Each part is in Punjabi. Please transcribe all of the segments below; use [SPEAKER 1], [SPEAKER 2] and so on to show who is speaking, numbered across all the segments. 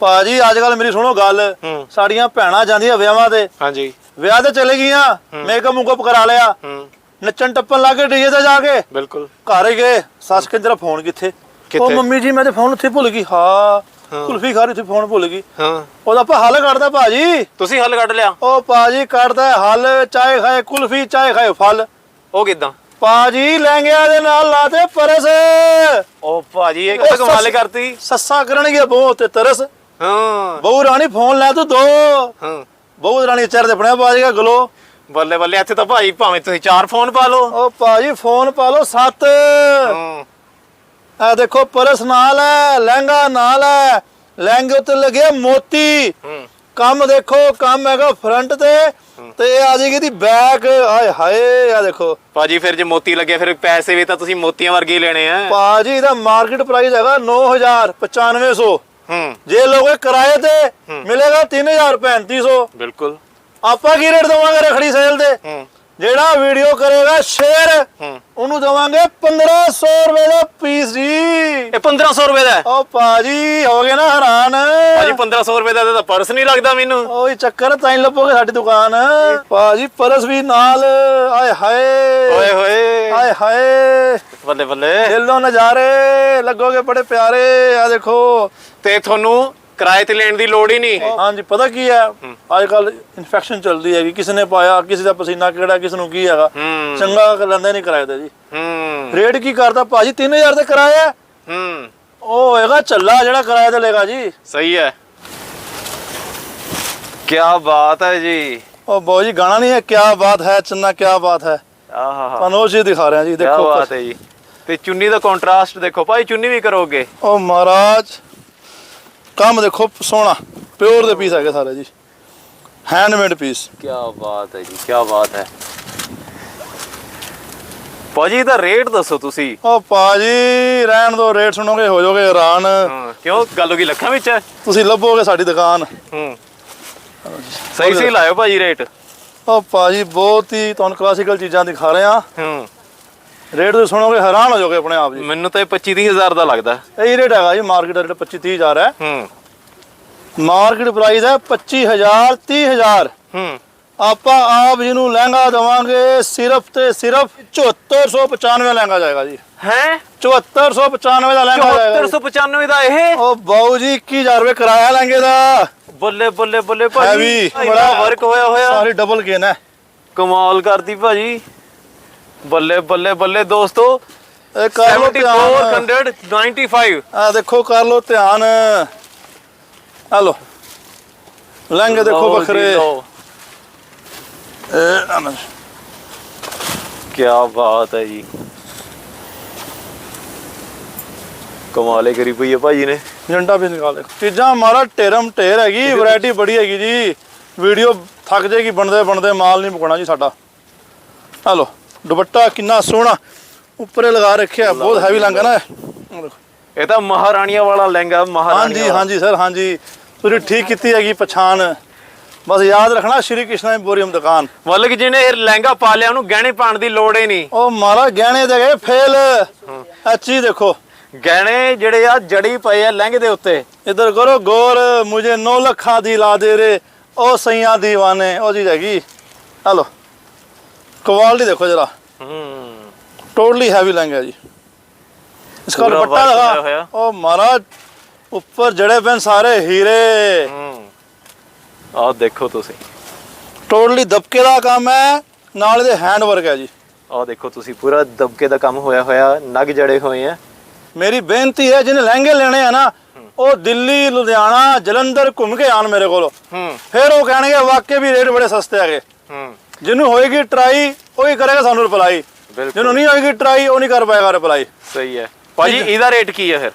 [SPEAKER 1] ਭਾਜੀ ਅੱਜ ਕੱਲ ਮੇਰੀ ਸੁਣੋ ਗੱਲ। ਸਾਡੀਆਂ ਭੈਣਾਂ ਜਾਂਦੀਆਂ ਵਿਆਹਾਂ ਤੇ।
[SPEAKER 2] ਹਾਂਜੀ।
[SPEAKER 1] ਵਿਆਹ ਤੇ ਚਲੇ ਗਈਆਂ ਮੇਕਅਪ ਮੁਕਅਪ ਕਰਾ ਲਿਆ। ਨੱਚਣ ਟੱਪਣ ਲੱਗੇ ਡੀਜੇ ਤੇ ਜਾ ਕੇ।
[SPEAKER 2] ਬਿਲਕੁਲ।
[SPEAKER 1] ਘਰ ਹੀ ਗਏ। ਸੱਸ ਕਹਿੰਦੇ ਤੇਰਾ ਫੋਨ ਕਿੱਥੇ? ਉਹ
[SPEAKER 2] ਕਿੱਥੇ?
[SPEAKER 1] ਮੰਮੀ ਜੀ ਮੈਂ ਤੇ ਫੋਨ ਉੱਥੇ ਭੁੱਲ ਗਈ। ਹਾਂ ਕੁਲਫੀ ਖਾ ਰਹੀ ਸੀ ਫੋਨ ਭੁੱਲ ਗਈ।
[SPEAKER 2] ਹਾਂ।
[SPEAKER 1] ਉਹਦਾ ਆਪਾਂ ਹੱਲ ਕੱਢਦਾ ਭਾਜੀ।
[SPEAKER 2] ਤੁਸੀਂ ਹੱਲ ਕੱਢ ਲਿਆ?
[SPEAKER 1] ਉਹ ਭਾਜੀ ਕੱਢਦਾ ਹੱਲ ਚਾਹੇ ਖਾਏ ਕੁਲਫੀ ਚਾਹੇ ਖਾਏ ਫਲ।
[SPEAKER 2] ਉਹ ਕਿਦਾਂ?
[SPEAKER 1] ਭਾਜੀ ਲਹਿੰਗਿਆਂ ਦੇ ਨਾਲ ਲਾਤੇ ਪਰਸ।
[SPEAKER 2] ਉਹ ਭਾਜੀ ਇਹ ਕਿਹੜਾ ਕਮਾਲ ਕਰਤੀ?
[SPEAKER 1] ਸੱਸਾ ਕਰਨਗੇ ਬਹੂ ਤੇ ਤਰਸ।
[SPEAKER 2] ਹਾਂ।
[SPEAKER 1] ਬਹੂ ਰਾਣੀ ਫੋਨ ਲੈ ਤੂੰ ਦੋ।
[SPEAKER 2] ਹਾਂ।
[SPEAKER 1] ਬਹੂ ਰਾਣੀ ਚਿਹਰੇ ਤੇ ਬਣਿਆ ਬਾਜੇਗਾ ਗਲੋ।
[SPEAKER 2] ਬੱਲੇ ਬੱਲੇ ਇੱਥੇ ਤਾਂ ਭਾਈ ਭਾਵੇਂ ਤੁਸੀਂ ਚਾਰ ਫੋਨ ਪਾ ਲਓ।
[SPEAKER 1] ਉਹ ਭਾਜੀ ਫੋਨ ਪਾ ਲਓ ਸੱਤ।
[SPEAKER 2] ਹਾਂ।
[SPEAKER 1] ਆ ਦੇਖੋ ਪਰਸ ਨਾਲ ਹੈ ਲਹਿੰਗਾ ਨਾਲ ਹੈ। ਲਹਿੰਗੇ ਉੱਤੇ ਲੱਗੇ ਮੋਤੀ।
[SPEAKER 2] ਹੂੰ।
[SPEAKER 1] ਕੰਮ ਦੇਖੋ ਕੰਮ ਹੈਗਾ ਫਰੰਟ ਤੇ। ਤੇ ਇਹ ਆ ਜਾਏਗੀ ਦੀ ਬੈਕ ਆਏ ਹਾਏ ਆ ਦੇਖੋ।
[SPEAKER 2] ਭਾਜੀ ਫਿਰ ਜੇ ਮੋਤੀ ਲੱਗੇ ਫਿਰ ਪੈਸੇ ਵੀ ਤਾਂ ਤੁਸੀਂ ਮੋਤੀਆਂ ਵਰਗੇ ਲੈਣੇ ਆ।
[SPEAKER 1] ਭਾਜੀ ਇਹਦਾ ਮਾਰਕੀਟ ਪ੍ਰਾਈਸ ਹੈਗਾ 9000 9500
[SPEAKER 2] ਹੂੰ
[SPEAKER 1] ਜੇ ਲੋਗੇ ਕਿਰਾਏ ਤੇ ਮਿਲੇਗਾ 3000 3500
[SPEAKER 2] ਬਿਲਕੁਲ।
[SPEAKER 1] ਆਪਾਂ ਕੀ ਰੇਟ ਦਵਾਂਗੇ ਰਖੜੀ ਸੇਲ ਤੇ
[SPEAKER 2] ਹੂੰ।
[SPEAKER 1] ਜਿਹੜਾ ਵੀਡੀਓ ਕਰੇਗਾ ਸ਼ੇਅਰ ਉਹਨੂੰ ਦਵਾਂਗੇ 1500 ਰੁਪਏ ਦਾ ਪੀਸ ਜੀ।
[SPEAKER 2] ਇਹ 1500 ਰੁਪਏ ਦਾ
[SPEAKER 1] ਉਹ ਭਾਜੀ ਹੋ ਗਏ ਨਾ ਹੈਰਾਨ।
[SPEAKER 2] ਭਾਜੀ 1500 ਰੁਪਏ ਦਾ ਤਾਂ ਪਰਸ ਨਹੀਂ ਲੱਗਦਾ ਮੈਨੂੰ।
[SPEAKER 1] ਉਹੀ ਚੱਕਰ ਤਾਂ ਹੀ ਲੱਭੋਗੇ ਸਾਡੀ ਦੁਕਾਨ। ਭਾਜੀ ਪਰਸ ਵੀ ਨਾਲ ਆਏ ਹਾਏ।
[SPEAKER 2] ਓਏ ਹੋਏ।
[SPEAKER 1] ਆਏ ਹਾਏ।
[SPEAKER 2] ਬੱਲੇ ਬੱਲੇ।
[SPEAKER 1] ਦਿਲੋਂ ਨਜ਼ਾਰੇ ਲੱਗੋਗੇ ਬੜੇ ਪਿਆਰੇ। ਆ ਦੇਖੋ।
[SPEAKER 2] ਤੇ ਤੁਹਾਨੂੰ ਕਿਰਾਏ ਤੇ ਲੈਣ ਦੀ ਲੋੜ ਹੀ ਨਹੀਂ।
[SPEAKER 1] ਹਾਂਜੀ ਪਤਾ ਕੀ ਹੈ? ਅੱਜ ਕੱਲ ਇਨਫੈਕਸ਼ਨ ਚੱਲਦੀ ਹੈਗੀ। ਕਿਸੇ ਨੇ ਪਾਇਆ ਕਿਸੇ ਦਾ ਪਸੀਨਾ ਕਿਹੜਾ ਕਿਸ ਨੂੰ ਕੀ ਹੈਗਾ। ਚੰਗਾ ਲੈਂਦੇ ਨਹੀਂ ਕਿਰਾਏ ਤੇ ਜੀ।
[SPEAKER 2] ਹੂੰ।
[SPEAKER 1] ਰੇਟ ਕੀ ਕਰਦਾ? ਭਾਜੀ 3000 ਤੇ ਕਿਰਾਇਆ ਹੈ। ਉਹ ਹੋਏਗਾ ਚੱਲਾ ਜਿਹੜਾ ਕਿਰਾਏ ਤੇ ਲੇਗਾ ਜੀ।
[SPEAKER 2] ਸਹੀ ਹੈ। ਕੀ ਬਾਤ ਹੈ ਜੀ।
[SPEAKER 1] ਉਹ ਬਾਊ ਜੀ ਗਾਣਾ ਨਹੀਂ ਹੈ। ਕਿਆ ਬਾਤ ਹੈ ਚੰਨਾ ਕਿਆ ਬਾਤ ਹੈ।
[SPEAKER 2] ਆਹਾ।
[SPEAKER 1] ਤੁਹਾਨੂੰ ਉਹ ਚੀਜ਼ ਦਿਖਾ ਰਿਹਾ ਜੀ
[SPEAKER 2] ਕੀ
[SPEAKER 1] ਦੇਖੋ
[SPEAKER 2] ਬਾਤ ਹੈ ਜੀ। ਤੇ ਚੁੰਨੀ ਦਾ ਕੰਟਰਾਸਟ ਦੇਖੋ। ਭਾਈ ਚੁੰਨੀ ਵੀ ਕਰੋਗੇ?
[SPEAKER 1] ਉਹ ਮਹਾਰਾਜ। ਕੰਮ ਦੇਖੋ ਸੋਹਣਾ ਪਿਓਰ ਦੇ ਪੀਸ ਹੈਗੇ ਸਾਰੇ ਜੀ। ਹੈਂਡਮੇਡ ਪੀਸ
[SPEAKER 2] ਕੀ ਬਾਤ ਹੈ ਜੀ ਕੀ ਬਾਤ ਹੈ। ਭਾਜੀ ਦਾ ਰੇਟ ਦੱਸੋ ਤੁਸੀਂ।
[SPEAKER 1] ਉਹ ਪਾਜੀ ਰਹਿਣ ਦੋ ਰੇਟ ਸੁਣੋਗੇ ਹੋ ਜਾਓਗੇ ਹੈਰਾਨ।
[SPEAKER 2] ਕਿਉਂ? ਗੱਲ ਗਈ ਲੱਖਾਂ ਵਿੱਚ ਹੈ?
[SPEAKER 1] ਤੁਸੀਂ ਲੱਭੋਗੇ ਸਾਡੀ ਦੁਕਾਨ।
[SPEAKER 2] ਹੂੰ। ਸਹੀ ਸਹੀ ਲਾਇਓ ਭਾਜੀ ਰੇਟ
[SPEAKER 1] ਉਹ ਪਾਜੀ ਬਹੁਤ ਹੀ ਤੁਹਾਨੂੰ ਕਲਾਸੀਕਲ ਚੀਜ਼ਾਂ ਦਿਖਾ ਰਹੇ ਆ
[SPEAKER 2] ਹੂੰ।
[SPEAKER 1] ਰੇਟ ਤੁਸੀਂ ਸੁਣੋਗੇ ਹੈਰਾਨ ਹੋ ਜਾਓਗੇ ਆਪਣੇ ਆਪ ਜੀ।
[SPEAKER 2] ਮੈਨੂੰ ਤਾਂ ਇਹ 25 ਹਜ਼ਾਰ ਦਾ ਲੱਗਦਾ।
[SPEAKER 1] ਇਹੀ ਰੇਟ ਹੈਗਾ ਜੀ ਮਾਰਕੀਟ ਦਾ ਰੇਟ 25 30000 ਹੈ।
[SPEAKER 2] ਹੂੰ।
[SPEAKER 1] ਮਾਰਕੀਟ ਪ੍ਰਾਈਸ ਹੈ 25000 30000
[SPEAKER 2] ਹੂੰ।
[SPEAKER 1] ਆਪਾਂ ਆਪ ਜਿਹਨੂੰ ਲਹਿੰਗਾ ਦਵਾਂਗੇ ਸਿਰਫ ਤੇ ਸਿਰਫ 7495 ਲਹਿੰਗਾ ਜਾਏਗਾ ਜੀ।
[SPEAKER 2] ਹੈ?
[SPEAKER 1] 7495 ਦਾ ਲਹਿੰਗਾ ਜਾਏਗਾ ਜੀ।
[SPEAKER 2] 7495 ਦਾ ਇਹ?
[SPEAKER 1] ਉਹ ਬਾਊ ਜੀ 21000 ਰੁਪਏ ਕਿਰਾਇਆ ਲੈਂਗੇ ਦਾ।
[SPEAKER 2] ਬੱਲੇ ਬੱਲੇ ਬੱਲੇ ਭਾਜੀ। ਬੜਾ ਵਰਕ ਹੋਇਆ ਹੋਇਆ।
[SPEAKER 1] ਸਾਰੀ ਡਬਲ ਗੇਨ ਹੈ।
[SPEAKER 2] ਕਮਾਲ ਕਰਦੀ ਭਾਜੀ। ਬੱਲੇ ਬੱਲੇ ਬੱਲੇ ਦੋਸਤੋ।
[SPEAKER 1] ਇਹ ਕਰ ਲੋ ਧਿਆਨ।
[SPEAKER 2] 7495
[SPEAKER 1] ਆ ਦੇਖੋ ਕਰ ਲੋ ਧਿਆਨ। ਆ ਲੋ ਲਹਿੰਗੇ ਦੇਖੋ
[SPEAKER 2] ਲਓ।
[SPEAKER 1] ਇਹ ਨਾ।
[SPEAKER 2] ਕਿਆ ਬਾਤ ਹੈ ਜੀ ਕਮਾਲੇ ਕਰੀ ਪਈ ਹੈ ਭਾਜੀ ਨੇ
[SPEAKER 1] ਏਜੰਡਾ ਵੀ ਨਿਕਾਲ ਚੀਜ਼ਾਂ ਮਾਰਾ ਢੇਰਮ ਢੇਰ ਹੈਗੀ ਵੈਰਾਈਟੀ ਬੜੀ ਹੈਗੀ ਜੀ ਵੀਡੀਓ ਥੱਕ ਜਾਏਗੀ ਬਣਦੇ ਬਣਦੇ ਮਾਲ ਨਹੀਂ ਮੁਕਣਾ ਜੀ ਸਾਡਾ ਆ ਲੋ ਦੁਪੱਟਾ ਕਿੰਨਾ ਸੋਹਣਾ ਉੱਪਰੇ ਲਗਾ ਰੱਖਿਆ ਬਹੁਤ ਹੈਵੀ ਲੰਗਾ ਨਾ ਇਹ।
[SPEAKER 2] ਤਾਂ ਮਹਾਰਾਣੀਆਂ ਵਾਲਾ ਲਹਿੰਗਾ
[SPEAKER 1] ਹਾਂਜੀ
[SPEAKER 2] ਮਹਾਰਾਣੀਆਂ
[SPEAKER 1] ਹਾਂਜੀ ਸਰ ਹਾਂਜੀ ਤੁਸੀਂ ਠੀਕ ਕੀਤੀ ਹੈਗੀ ਪਛਾਣ। ਬਸ ਯਾਦ ਰੱਖਣਾ ਸ਼੍ਰੀ ਕ੍ਰਿਸ਼ਨਾ ਇੰਪੋਰੀਅਮ ਦੁਕਾਨ।
[SPEAKER 2] ਮਤਲਬ ਕਿ ਜਿਹਨੇ ਇਹ ਲਹਿੰਗਾ ਪਾ ਲਿਆ ਉਹਨੂੰ ਗਹਿਣੇ ਪਾਣ ਦੀ ਲੋੜ ਹੀ ਨਹੀਂ।
[SPEAKER 1] ਉਹ ਮਾਰਾ ਗਹਿਣੇ ਦੇ ਗਏ ਫੇਲ। ਅੱਛੀ ਦੇਖੋ।
[SPEAKER 2] ਗਹਿਣੇ ਜਿਹੜੇ ਆ ਜੜੀ ਪਏ ਆ ਲਹਿੰਗੇ ਦੇ ਉੱਤੇ।
[SPEAKER 1] ਇਧਰ ਕਰੋ ਗੌਰ ਮੁਝੇ 9 ਲੱਖਾਂ ਦੀ ਲਾ ਦੇ ਰੇ। ਉਹ ਸਈਆਂ ਦੀਵਾਨੇ ਉਹ ਜੀ ਹੈਗੀ। ਹਲੋ ਕੁਆਲਿਟੀ ਦੇਖੋ ਜਰਾ।
[SPEAKER 2] ਹੂੰ।
[SPEAKER 1] ਟੋਟਲੀ ਹੈਵੀ ਲਹਿੰਗਾ ਜੀ। ਇਸਕਾ
[SPEAKER 2] ਪੂਰਾ
[SPEAKER 1] ਦੁਪੱਟਾ ਲਗਾ। ਉਹ ਮਹਾਰਾਜ ਉੱਪਰ ਜੜੇ ਪੈਨ ਸਾਰੇ ਹੀਰੇ।
[SPEAKER 2] ਹੂੰ। ਆਹ ਦੇਖੋ ਤੁਸੀਂ।
[SPEAKER 1] ਟੋਟਲੀ ਦਬਕੇ ਦਾ ਕੰਮ ਹੈ ਨਾਲ ਇਹਦੇ ਹੈਂਡ ਵਰਕ ਹੈ ਜੀ।
[SPEAKER 2] ਆਹ ਦੇਖੋ ਤੁਸੀਂ ਪੂਰਾ ਦਬਕੇ ਦਾ ਕੰਮ ਹੋਇਆ ਹੋਇਆ ਨਗ ਜੜੇ ਹੋਏ ਆ।
[SPEAKER 1] ਮੇਰੀ ਬੇਨਤੀ ਹੈ ਜਿਹਨੇ ਲਹਿੰਗੇ ਲੈਣੇ ਆ ਨਾ ਉਹ ਦਿੱਲੀ ਲੁਧਿਆਣਾ ਜਲੰਧਰ ਘੁੰਮ ਕੇ ਆਣ ਮੇਰੇ ਕੋਲ।
[SPEAKER 2] ਹੂੰ।
[SPEAKER 1] ਫਿਰ ਉਹ ਕਹਿਣਗੇ ਵਾਕਈ ਵੀ ਰੇਟ ਬੜੇ ਸਸਤੇ
[SPEAKER 2] ਹੂੰ।
[SPEAKER 1] ਜਿਹਨੂੰ ਹੋਏਗੀ ਟਰਾਈ ਉਹੀ ਕਰੇਗਾ ਸਾਨੂੰ ਰਿਪਲਾਈ ਜਿਹਨੂੰ ਨਹੀਂ ਹੋਏਗੀ ਟਰਾਈ ਉਹ ਨਹੀਂ ਕਰ ਪਾਏਗਾ ਰਿਪਲਾਈ
[SPEAKER 2] ਸਹੀ ਹੈ। ਭਾਜੀ ਇਹਦਾ ਰੇਟ ਕੀ ਹੈ ਫਿਰ?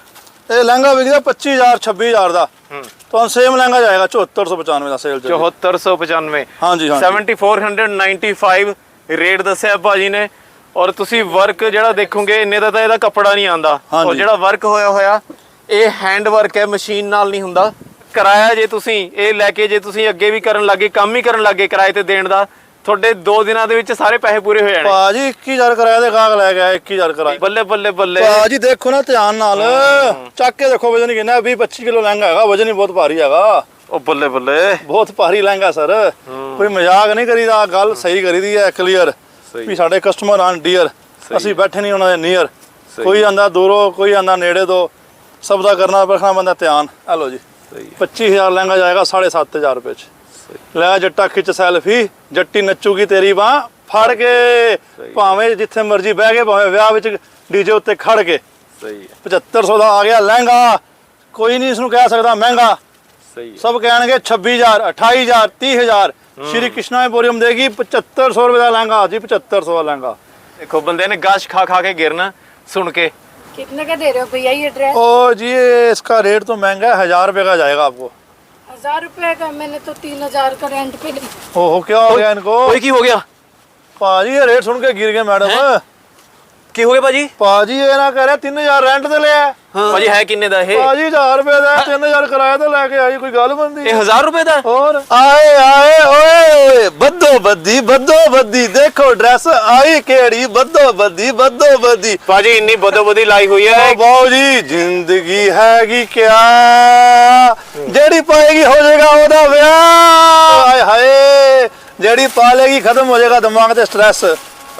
[SPEAKER 1] ਇਹ ਲਹਿੰਗਾ ਵਿਕਦਾ 25000 26000 ਦਾ।
[SPEAKER 2] ਹੂੰ।
[SPEAKER 1] ਤੁਹਾਨੂੰ ਸੇਮ ਲਹਿੰਗਾ ਜਾਏਗਾ 7495 ਦਾ ਸੇਲ ਚ
[SPEAKER 2] 7495
[SPEAKER 1] ਹਾਂਜੀ ਹਾਂਜੀ।
[SPEAKER 2] 7495 ਰੇਟ ਦੱਸਿਆ ਭਾਜੀ ਨੇ। ਔਰ ਤੁਸੀਂ ਵਰਕ ਜਿਹੜਾ ਦੇਖੋਗੇ ਇੰਨੇ ਦਾ ਤਾਂ ਇਹਦਾ ਕੱਪੜਾ ਨਹੀਂ ਆਂਦਾ। ਔਰ ਜਿਹੜਾ ਵਰਕ ਹੋਇਆ ਹੋਇਆ ਇਹ ਹੈਂਡ ਵਰਕ ਹੈ ਮਸ਼ੀਨ ਨਾਲ ਨਹੀਂ ਹੁੰਦਾ। ਕਿਰਾਇਆ ਜੇ ਤੁਸੀਂ ਇਹ ਲੈ ਕੇ ਜੇ ਤੁਸੀਂ ਅੱਗੇ ਵੀ ਕਰਨ ਲੱਗੇ ਕੰਮ ਹੀ ਕਰਨ ਲੱਗੇ ਕਿਰਾਏ ਤੇ ਦੇਣ ਦਾ ਤੁਹਾਡੇ 2 ਦਿਨਾਂ ਦੇ ਵਿੱਚ ਸਾਰੇ ਪੈਸੇ ਪੂਰੇ ਹੋ ਜਾਣੇ।
[SPEAKER 1] ਭਾਜੀ 21000 ਕਰਾਇਆ ਤੇ ਗਾਹਕ ਲੈ ਗਿਆ 21000 ਕਰਾਇਆ।
[SPEAKER 2] ਬੱਲੇ ਬੱਲੇ ਬੱਲੇ।
[SPEAKER 1] ਭਾਜੀ ਦੇਖੋ ਨਾ ਧਿਆਨ ਨਾਲ। ਚੱਕ ਕੇ ਦੇਖੋ ਵਜਨ ਕਿੰਨਾ 20 25 ਕਿਲੋ ਲਹਿੰਗਾ ਹੈਗਾ ਵਜਨ ਹੀ ਬਹੁਤ ਭਾਰੀ ਹੈਗਾ।
[SPEAKER 2] ਉਹ ਬੱਲੇ ਬੱਲੇ।
[SPEAKER 1] ਬਹੁਤ ਭਾਰੀ ਲਹਿੰਗਾ ਸਰ। ਕੋਈ ਮਜ਼ਾਕ ਨਹੀਂ ਕਰੀਦਾ ਗੱਲ ਸਹੀ ਕਰੀਦੀ ਹੈ ਕਲੀਅਰ। ਵੀ ਸਾਡੇ ਕਸਟਮਰ ਆਨ ਡੀਅਰ ਅਸੀਂ ਬੈਠੇ ਨਹੀਂ ਉਹਨਾਂ ਦੇ ਨੀਅਰ। ਕੋਈ ਆਂਦਾ ਦੂਰੋਂ ਕੋਈ ਆਂਦਾ ਨੇੜੇ ਤੋਂ। ਸਭ ਦਾ ਕਰਨਾ ਰੱਖਣਾ ਬੰਦਾ ਧਿਆਨ। ਹਲੋ ਜੀ।
[SPEAKER 2] ਸਹੀ
[SPEAKER 1] 25000 ਲਹਿੰਗਾ ਜਾਏਗਾ 7500 ਰੁਪਏ ਚ। ਲੈ ਜੱਟਾ ਖਿੱਚ ਸੈਲਫੀ ਜੱਟੀ ਨੱਚੂਗੀ ਤੇਰੀ ਬਾਹ ਫੜ ਕੇ ਭਾਵੇਂ ਜਿੱਥੇ ਮਰਜੀ ਬਹਿ ਕੇ ਭਾਵੇਂ ਵਿਆਹ ਵਿੱਚ ਡੀਜੇ ਉੱਤੇ ਖੜ ਕੇ
[SPEAKER 2] ਸਹੀ ਹੈ
[SPEAKER 1] 7500 ਦਾ ਆ ਗਿਆ ਲਹਿੰਗਾ ਕੋਈ ਨਹੀਂ ਇਸ ਨੂੰ ਕਹਿ ਸਕਦਾ ਮਹਿੰਗਾ
[SPEAKER 2] ਸਹੀ ਹੈ
[SPEAKER 1] ਸਭ ਕਹਿਣਗੇ 26000 28000 30000 ਸ਼੍ਰੀ ਕ੍ਰਿਸ਼ਨਾ ਐਮਪੋਰੀਅਮ ਦੇਗੀ 7500 ਰੁਪਏ ਦਾ ਲਹਿੰਗਾ ਜੀ 7500 ਦਾ ਲਹਿੰਗਾ
[SPEAKER 2] ਦੇਖੋ ਬੰਦੇ ਨੇ ਗਾਸ਼ ਖਾ ਖਾ ਕੇ ਗਿਰਨਾ ਸੁਣ ਕੇ
[SPEAKER 3] कितने का दे रहे हो भैया ये ड्रेस
[SPEAKER 1] ओ जी ये इसका रेट तो महंगा है हजार रुपए का जाएगा आपको
[SPEAKER 3] हजार रुपए का मैंने तो तीन हजार का रेंट पे लिया
[SPEAKER 1] ओहो क्या हो गया इनको
[SPEAKER 2] ਓਏ ਕੀ ਹੋ ਗਿਆ
[SPEAKER 1] पाजी ये रेट सुन के गिर गए मैडम
[SPEAKER 2] ਕੀ ਹੋ ਗਿਆ ਭਾਜੀ
[SPEAKER 1] पाजी ये ना कह रहे तीन हजार रेंट ते लिया
[SPEAKER 2] ਭਾਜੀ ਹੈ ਕਿੰਨੇ ਦਾ ਇਹ?
[SPEAKER 1] ਭਾਜੀ 1000 ਰੁਪਏ ਦਾ 3000 ਕਿਰਾਇਆ ਤਾਂ ਲੈ ਕੇ ਆਈ ਕੋਈ ਗੱਲ ਬੰਦੀ
[SPEAKER 2] ਇਹ 1000 ਰੁਪਏ ਦਾ
[SPEAKER 1] ਹੋਰ? ਆਏ ਆਏ ਓਏ ਬੱਦੋ ਬੱਦੀ ਬੱਦੋ ਬੱਦੀ ਦੇਖੋ ਡਰੈਸ ਆਈ ਕਿਹੜੀ ਬੱਦੋ ਬੱਦੀ ਬੱਦੋ ਬੱਦੀ
[SPEAKER 2] ਭਾਜੀ ਇੰਨੀ ਬੱਦੋ ਬੱਦੀ ਲਾਈ ਹੋਈ ਹੈ।
[SPEAKER 1] ਬਾਉ ਜੀ ਜ਼ਿੰਦਗੀ ਹੈਗੀ ਕਿਆ? ਜਿਹੜੀ ਪਾਏਗੀ ਹੋ ਜਾਏਗਾ ਉਹਦਾ ਵਿਆਹ। ਆਏ ਹਾਏ। ਜਿਹੜੀ ਪਾ ਲੇਗੀ ਖਤਮ ਹੋ ਜਾਏਗਾ ਦਿਮਾਗ ਤੇ ਸਟ੍ਰੈਸ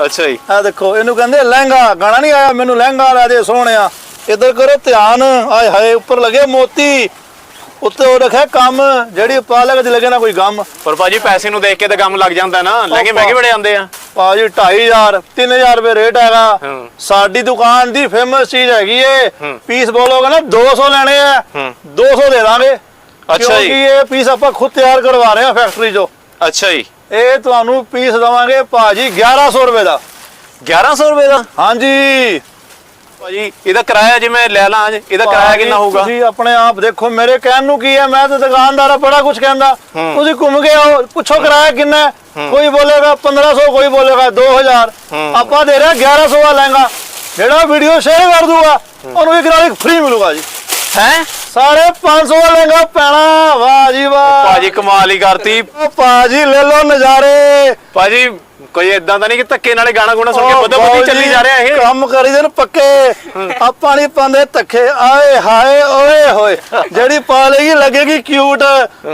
[SPEAKER 2] ਅੱਛਾ ਜੀ।
[SPEAKER 1] ਆ ਦੇਖੋ ਇਹਨੂੰ ਕਹਿੰਦੇ ਲਹਿੰਗਾ। ਗਾਣਾ ਨਹੀਂ ਆਇਆ ਮੈਨੂੰ ਲਹਿੰਗਾ ਲਾ ਦੇ ਸੋਹਣਿਆ। ਇੱਧਰ ਕਰੋ ਧਿਆਨ। ਆਏ ਹਾਏ ਉੱਪਰ ਲੱਗੇ ਮੋਤੀ। ਉੱਤੇ ਉਹ ਰੱਖਿਆ ਕੰਮ ਜਿਹੜੀ ਪਾ ਲੇਗਾ ਲੱਗੇ ਨਾ ਕੋਈ ਗਮ
[SPEAKER 2] ਪਰ ਭਾਜੀ ਪੈਸੇ ਨੂੰ ਦੇਖ ਕੇ ਤਾਂ ਕੰਮ ਲੱਗ ਜਾਂਦਾ ਨਾ। ਲਹਿੰਗੇ ਮਹਿੰਗੇ ਬੜੇ ਆਉਂਦੇ ਆ।
[SPEAKER 1] ਭਾਜੀ 2500 3000 ਰੁਪਏ ਰੇਟ ਹੈਗਾ। ਸਾਡੀ ਦੁਕਾਨ ਦੀ ਫੇਮਸ ਚੀਜ਼ ਹੈਗੀ ਏ। ਪੀਸ ਬੋਲੋਗੇ ਨਾ 200 ਲੈਣੇ ਆ।
[SPEAKER 2] ਹੂੰ।
[SPEAKER 1] 200 ਦੇ ਦਾਂਗੇ।
[SPEAKER 2] ਅੱਛਾ ਜੀ।
[SPEAKER 1] ਕਿਉਂਕਿ ਇਹ ਪੀਸ ਆਪਾਂ ਖੁਦ ਤਿਆਰ ਕਰਵਾ ਰਹੇ ਹਾਂ ਫੈਕਟਰੀ 'ਚੋਂ।
[SPEAKER 2] ਅੱਛਾ ਜੀ।
[SPEAKER 1] ਇਹ ਤੁਹਾਨੂੰ ਪੀਸ ਦਵਾਂਗੇ ਭਾਜੀ 1100 ਰੁਪਏ ਦਾ।
[SPEAKER 2] 1100 ਰੁਪਏ ਦਾ?
[SPEAKER 1] ਹਾਂਜੀ।
[SPEAKER 2] ਭਾਜੀ ਇਹਦਾ ਕਿਰਾਇਆ ਜੇ ਮੈਂ ਲੈ ਲਾਂ ਇਹਦਾ ਕਿਰਾਇਆ ਕਿੰਨਾ ਹੋਊਗਾ?
[SPEAKER 1] ਤੁਸੀਂ ਆਪਣੇ ਆਪ ਦੇਖੋ ਮੇਰੇ ਕਹਿਣ ਨੂੰ ਕੀ ਹੈ ਮੈਂ ਤਾਂ ਦੁਕਾਨਦਾਰ ਆ ਬੜਾ ਕੁਝ ਕਹਿੰਦਾ। ਤੁਸੀਂ ਘੁੰਮ ਕੇ ਆਓ ਪੁੱਛੋ ਕਿਰਾਇਆ ਕਿੰਨਾ ਹੈ? ਕੋਈ ਬੋਲੇਗਾ 1500 ਕੋਈ ਬੋਲੇਗਾ 2000 ਆਪਾਂ ਦੇ ਰਹੇ ਹਾਂ 1100 ਦਾ ਲਹਿੰਗਾ। ਜਿਹੜਾ ਵੀਡੀਓ ਸ਼ੇਅਰ ਕਰ ਦੂਗਾ ਉਹਨੂੰ ਨਾਲ ਇੱਕ ਫ੍ਰੀ ਮਿਲੂਗਾ ਜੀ।
[SPEAKER 2] ਹੈ?
[SPEAKER 1] ਸਾਰੇ 500 ਦਾ ਲਹਿੰਗਾ ਪੈਣਾ ਵਾਹ ਜੀ ਵਾਹ।
[SPEAKER 2] ਭਾਜੀ ਕਮਾਲ ਹੀ ਕਰਤੀ।
[SPEAKER 1] ਭਾਜੀ ਲੈ ਲਓ ਨਜ਼ਾਰੇ।
[SPEAKER 2] ਭਾਜੀ ਕੋਈ ਇਦਾਂ ਤਾਂ ਨਹੀਂ ਕਿ ਧੱਕੇ ਨਾਲੇ ਗਾਣਾ ਗੁਣਾ ਸੁਣ ਕੇ
[SPEAKER 1] ਉਹ
[SPEAKER 2] ਬਦੋ ਬਦੀ ਚੱਲੀ
[SPEAKER 1] ਜੀ,
[SPEAKER 2] ਰਿਹਾ ਇਹ।
[SPEAKER 1] ਕੰਮ ਕਰੀ ਦੇ ਨੇ ਪੱਕੇ। ਆਪਾਂ ਨਹੀਂ ਪਾਉਂਦੇ ਧੱਕੇ। ਆਏ ਹਾਏ ਓਏ ਹੋਏ। ਜਿਹੜੀ ਪਾ ਲੇਗੀ ਲੱਗੇਗੀ ਕਿਊਟ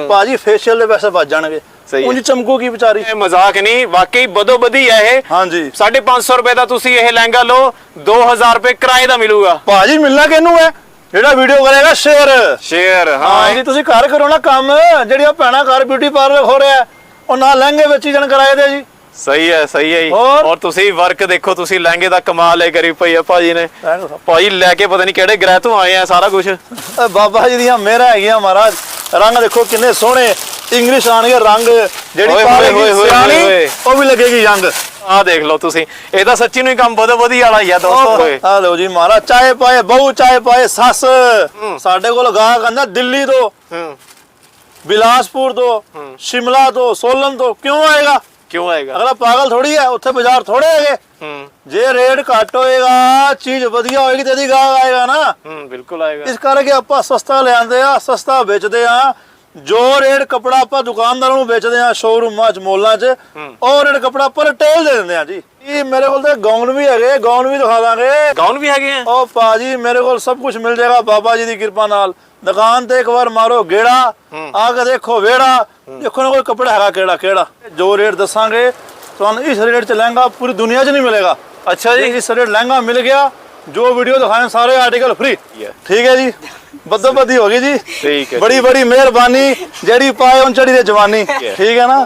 [SPEAKER 1] ਭਾਜੀ ਫੇਸ਼ੀਅਲ ਦੇ ਪੈਸੇ ਵੱਜ ਜਾਣਗੇ।
[SPEAKER 2] ਸਹੀ।
[SPEAKER 1] ਉਂਝ ਚਮਕੂਗੀ ਵਿਚਾਰੀ।
[SPEAKER 2] ਇਹ ਮਜ਼ਾਕ ਨਹੀਂ ਵਾਕਈ ਬਦੋ ਬਦੀ ਹੈ ਇਹ।
[SPEAKER 1] ਹਾਂਜੀ।
[SPEAKER 2] 550 ਰੁਪਏ ਦਾ ਤੁਸੀਂ ਇਹ ਲਹਿੰਗਾ ਲਓ 2000 ਰੁਪਏ ਕਿਰਾਏ ਦਾ ਮਿਲੂਗਾ।
[SPEAKER 1] ਭਾਜੀ ਮਿਲਣਾ ਕਿਹਨੂੰ ਹੈ? ਜਿਹੜਾ ਵੀਡੀਓ ਕਰੇਗਾ ਸ਼ੇਅਰ
[SPEAKER 2] ਸ਼ੇਅਰ
[SPEAKER 1] ਹਾਂ। ਜੀ ਤੁਸੀਂ ਘਰ ਕਰੋ ਨਾ ਕੰਮ। ਜਿਹੜੀਆਂ ਭੈਣਾਂ ਘਰ ਬਿਊਟੀ ਪਾਰਲਰ ਹੋ ਰਿਹਾ ਉਹ ਨਾ ਲਹਿੰਗੇ ਵਿੱਚ ਜਣ ਕਰਾਏ ਦੇ ਜੀ।
[SPEAKER 2] ਸਹੀ ਹੈ ਸਹੀ ਹੈ ਜੀ।
[SPEAKER 1] ਹੋਰ?
[SPEAKER 2] ਔਰ ਤੁਸੀਂ ਵਰਕ ਦੇਖੋ ਤੁਸੀਂ ਲਹਿੰਗੇ ਦਾ ਕਮਾਲ ਹੈ ਕਰੀ ਪਈ ਹੈ ਭਾਜੀ ਨੇ।
[SPEAKER 1] ਸਭ-
[SPEAKER 2] ਭਾਜੀ ਲੈ ਕੇ ਪਤਾ ਨਹੀਂ ਕਿਹੜੇ ਗ੍ਰਹਿ ਤੋਂ ਆਏ ਆ ਸਾਰਾ ਕੁਝ
[SPEAKER 1] ਇਹ ਬਾਬਾ ਜੀ ਦੀਆਂ ਮਿਹਰਾਂ ਹੈਗੀਆਂ ਮਹਾਰਾਜ। ਰੰਗ ਦੇਖੋ ਕਿੰਨੇ ਸੋਹਣੇ। ਇੰਗਲਿਸ਼ ਆਣਗੇ ਰੰਗ। ਜਿਹੜੀ
[SPEAKER 2] ਓਏ ਹੋਏ ਹੋਏ ਹੋਏ
[SPEAKER 1] ਸਿਆਣੀ,
[SPEAKER 2] ਹੋਏ।
[SPEAKER 1] ਉਹ ਵੀ ਲੱਗੇਗੀ ਯੰਗ।
[SPEAKER 2] ਆਹ ਦੇਖ ਲਓ ਤੁਸੀਂ। ਇਹ ਤਾਂ ਸੱਚੀ ਨੂੰ ਹੀ ਕੰਮ ਬਦੋ ਬਦੀ ਵਾਲਾ ਹੀ ਆ ਦੋਸਤੋ।
[SPEAKER 1] ਆ ਲਓ ਜੀ ਮਹਾਰਾਜ ਚਾਏ ਪਾਏ ਬਹੂ ਚਾਏ ਪਾਏ ਸੱਸ। ਸਾਡੇ ਕੋਲ ਗਾਹਕ ਆਂਦਾ ਦਿੱਲੀ ਤੋਂ।
[SPEAKER 2] ਹੂੰ।
[SPEAKER 1] ਬਿਲਾਸਪੁਰ ਤੋਂ। ਸ਼ਿਮਲਾ ਤੋਂ ਸੋਲਨ ਤੋਂ। ਕਿਉਂ ਆਏਗਾ?
[SPEAKER 2] ਕਿਉਂ ਆਏਗਾ?
[SPEAKER 1] ਅਗਲਾ ਪਾਗਲ ਥੋੜੀ ਹੈ ਉੱਥੇ ਬਾਜ਼ਾਰ ਥੋੜੇ ਹੈਗੇ।
[SPEAKER 2] ਹੂੰ।
[SPEAKER 1] ਜੇ ਰੇਟ ਘੱਟ ਹੋਏਗਾ ਚੀਜ਼ ਵਧੀਆ ਹੋਏਗੀ ਤੇ ਇਹਦੀ ਗਾਹਕ ਆਏਗਾ ਨਾ।
[SPEAKER 2] ਹੂੰ ਬਿਲਕੁਲ ਆਏਗਾ।
[SPEAKER 1] ਇਸ ਕਰਕੇ ਆਪਾਂ ਸਸਤਾ ਲਿਆਂਦੇ ਆ ਸਸਤਾ ਵੇਚਦੇ ਆ। ਜੋ ਰੇਟ ਕਪੜਾ ਆਪਾਂ ਦੁਕਾਨਦਾਰਾਂ ਨੂੰ ਵੇਚਦੇ ਆ ਸ਼ੋਰੂਮਾਂ 'ਚ ਮੋਲਾਂ 'ਚ ਉਹ ਰੇਟ ਕਪੜਾ ਆਪਾਂ ਰਿਟੇਲ ਦੇ ਦਿੰਦੇ ਆ ਜੀ। ਇਹ ਮੇਰੇ ਕੋਲ ਤੇ ਗਾਊਨ ਵੀ ਹੈਗੇ ਗਾਊਨ ਵੀ ਦਿਖਾ ਦਾਂਗੇ।
[SPEAKER 2] ਗਾਉਨ ਵੀ ਹੈਗੇ ਆ?
[SPEAKER 1] ਉਹ ਪਾਜੀ ਮੇਰੇ ਕੋਲ ਸਭ ਕੁਝ ਮਿਲ ਜਾਏਗਾ ਬਾਬਾ ਜੀ ਦੀ ਕਿਰਪਾ ਨਾਲ। ਦੁਕਾਨ ਤੇ ਇੱਕ ਵਾਰ ਮਾਰੋ ਗੇੜਾ। ਆ ਕੇ ਦੇਖੋ ਵੇੜਾ ਦੇਖੋ ਨਾ ਕੋਈ ਕਪੜਾ ਹੈਗਾ ਕਿਹੜਾ ਕਿਹੜਾ। ਜੋ ਰੇਟ ਦੱਸਾਂਗੇ ਤੁਹਾਨੂੰ ਇਸ ਰੇਟ 'ਚ ਲਹਿੰਗਾ ਪੂਰੀ ਦੁਨੀਆ 'ਚ ਨਹੀਂ ਮਿਲੇਗਾ।
[SPEAKER 2] ਅੱਛਾ ਜੀ
[SPEAKER 1] ਇਸ ਰੇਟ ਲਹਿੰਗਾ ਮਿਲ ਗਿਆ। ਜੋ ਵੀਡੀਓ ਦਿਖਾਏ ਸਾਰੇ ਆਰਟੀਕਲ ਫ੍ਰੀ. ਠੀਕ ਹੈ ਜੀ? ਬੱਦੋ ਬੱਦੀ ਹੋ ਗਈ ਜੀ।
[SPEAKER 2] ਠੀਕ ਹੈ,
[SPEAKER 1] ਬੜੀ ਬੜੀ ਮਿਹਰਬਾਨੀ। ਜਿਹੜੀ ਪਾਏ ਉਨ ਚੜੀ ਦੇ ਜਵਾਨੀ। ਠੀਕ ਹੈ ਨਾ?